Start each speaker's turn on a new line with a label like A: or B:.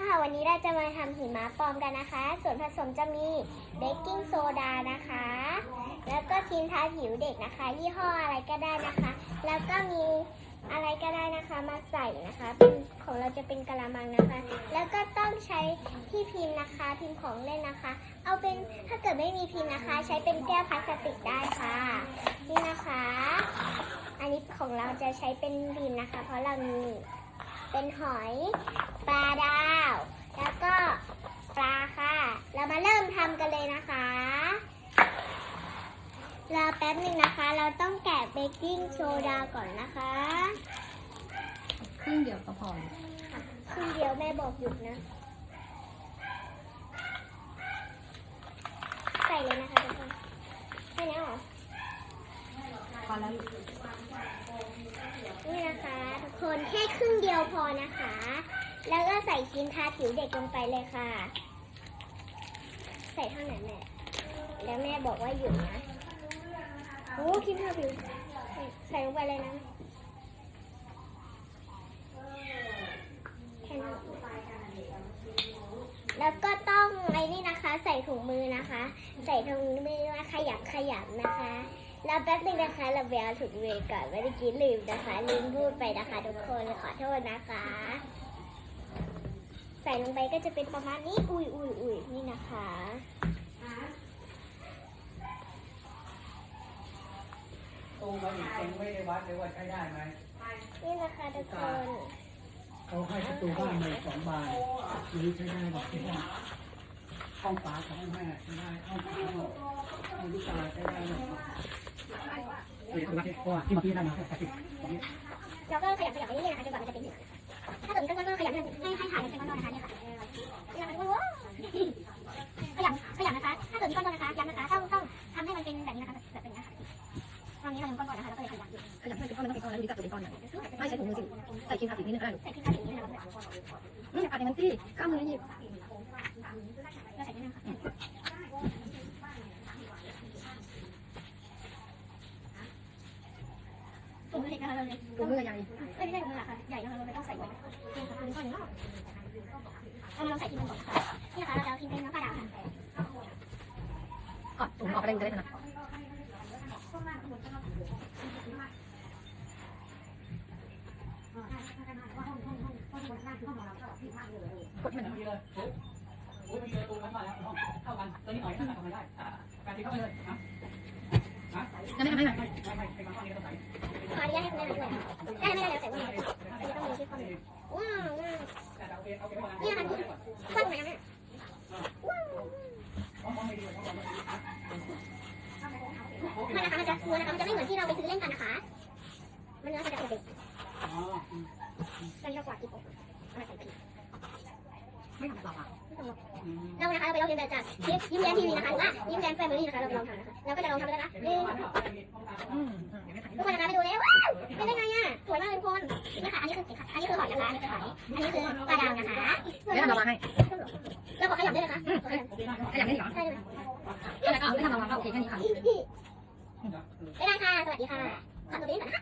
A: ค่ะ วันนี้เราจะมาทำหิมะปลอมกันนะคะ ส่วนผสมจะมีเบกกิ้งโซดานะคะ แล้วก็ครีมทาผิวเด็กนะคะ ยี่ห้ออะไรก็ได้นะคะ แล้วก็มีอะไรก็ได้นะคะมาใส่นะคะเป็นของเราจะเป็นกะละมังนะคะ แล้วก็ต้องใช้ที่พิมพ์นะคะ พิมพ์ของเล่นนะคะ เอาเป็นถ้าเกิดไม่มีพิมพ์นะคะ ใช้เป็นแก้วพลาสติกได้ค่ะ นี่นะคะ อันนี้ของเราจะใช้เป็นพิมพ์นะคะ เพราะเรามี เป็นหอยปลาดาว แล้วก็ปลาค่ะ เรามาเริ่มทำกันเลยนะคะรอแป๊บหนึ่งนะคะ เราต้องแกะเบกกิ้งโซดาก่อนนะคะ
B: ครึ่งเดียวก็พอ
A: คือเดียวแม่บอกหยุดนะ ใส่เลยนะคะทุกคนใช่แล้วเหรอ
B: พอ แล้ว
A: นี่นะคะทุกคนแค่ครึ่งเดียวพอนะคะ แล้วก็ใส่ครีมทาผิวเด็กลงไปเลยค่ะ ใส่เท่าไหร่แม่ แล้วแม่บอกว่าหยุดนะโอ้ครีมทาผิวใส่ลงไปเลยนะแค่นั้นแล้วก็ต้องไอ้นี่นะคะ ใส่ถุงมือนะคะ ใส่ถุงมือมาขยับขยับนะคะ แล้วแป๊บนึงนะคะเราไปเอาถุงมือก่อนเมื่อกี้ลืมนะคะลืมพูดไปนะคะ ทุกคนขอโทษนะคะ ใส่ลงไปก็จะเป็นประมาณนี้อุ้ยอุ้ยอุ้ยนี่นะคะ
C: ตู้มันอีกยังไม่ได้วัดเลยว่าใช้ได้ไหม
A: นี่นะคะทุกคน
C: เขาให้ประตูบ้านเลยสองบานนี้ใช้ได้บอกใช้ได้ห้องป๋ากับห้องแม่ใช้ได้ห้องป๋าห้องห้องลูกตาใช้ได้หมด เด็กคนละเพราะว่าที่มาที่นั่นมาปฏิบัติ
A: เราก็ขยับขยับไปเรื่อยๆนะคะจนกว่ามันจะเป็นหินถ้าเกิดมันก้อนๆก็ขยับให้ให้ถ่ายเป็นก้อนๆนะคะเนี่ยค่ะเวลามันว้าวขยับขยับนะคะ ถ้าเกิดมีก้อนๆนะคะย้ำนะคะต้องต้องทำให้มันเป็นแบบนี้นะคะแบบนี้นะคะตอนนี้เรายังก้อนๆนะคะเราก็เลยขยับ
B: ขยับให้เป็นก้อนมันต้องเป็นก้อนแล้วดีจับตัวเป็นก้อนหน่อยไม่ใช้ถุงมือสิใส่ครีมทาผิวนิดนึงก็ได้
A: ใส่ครีมทาผิวนี่นะคะ
B: นี่อย่าปัดอย่างนั้นสิข้ามมือหยิบ
A: เราใส่นี่นะคะถุง มือเล็กนะคะเราเลย
B: ถุงมือใหญ่
A: ไม่ใช่ถุงมือค่ะใหญ่นะคะเราเลยต้องใส่ไว้เป็นค่ะเป็นก้อนหนึ่งเอามาลองใส่ที่มันก่อนนะคะนี่นะคะเราจะทิ้งเป็นน้ำปลาดาวค่ะ
B: กอดถุงออกไปเลยจะได้ถนัดกดให้มัน
C: ดีเลยโอ้ยมีประตูมันมาแล้วห้องเท่ากันตัวนี้หน่อยถ้าทำได้การที่เข้าไปเลยนะนะ
B: งั้นไม่
C: ไม่ไม่
A: ขออนุญาตให้คุณแม่มาด้วยได้ไม่ได้แล้วแต่ว่าอันนี้ต้องมีที่ข้อมือว้าวว้าว
C: แต่เอาเองเอาเองมา
A: นี่นะคะนี่ข้อมือนะแม่ว้าวมันนะคะมันจะเนื้อนะคะมันจะไม่เหมือนที่เราไปซื้อเล่นกันนะคะมันเนื้อจะเป็นเด็ก
C: อ๋อ
A: ตอนนี้เรากวาดอีกอะไรใส่ผิด
B: ไม่ทำเปล่า
A: เรานะคะเราไปลองเรียนแบบจากคลิปยิ้มแย้มทีวีนะคะหรือว่ายิ้มแย้มแฟมิลี่นะคะเราไปลองทำนะคะเราก็จะลองทำแล้วนะคะหนึ่ง
B: อืม
A: ทุกคนนะคะไปดูเลยว้าวเป็นได้ไงอะสวยมากเลยทุกคนนี่ค่ะอันนี้คืออันนี้คือหอยนะคะอันนี้คือหอยอันนี้คือปลาดาวนะคะ
B: ไม่ทำระวังให้
A: เราขอขยับได้ไหมคะ
B: ขยับได้เหรอ
A: ใช่ไหม
B: แล้วก็ไม่ทำระวังก็โอเคแค่นี้ค่ะ
A: บ๊ายบายค่ะสวัสดีค่ะขอบคุณที่นี่ก่อนนะคะ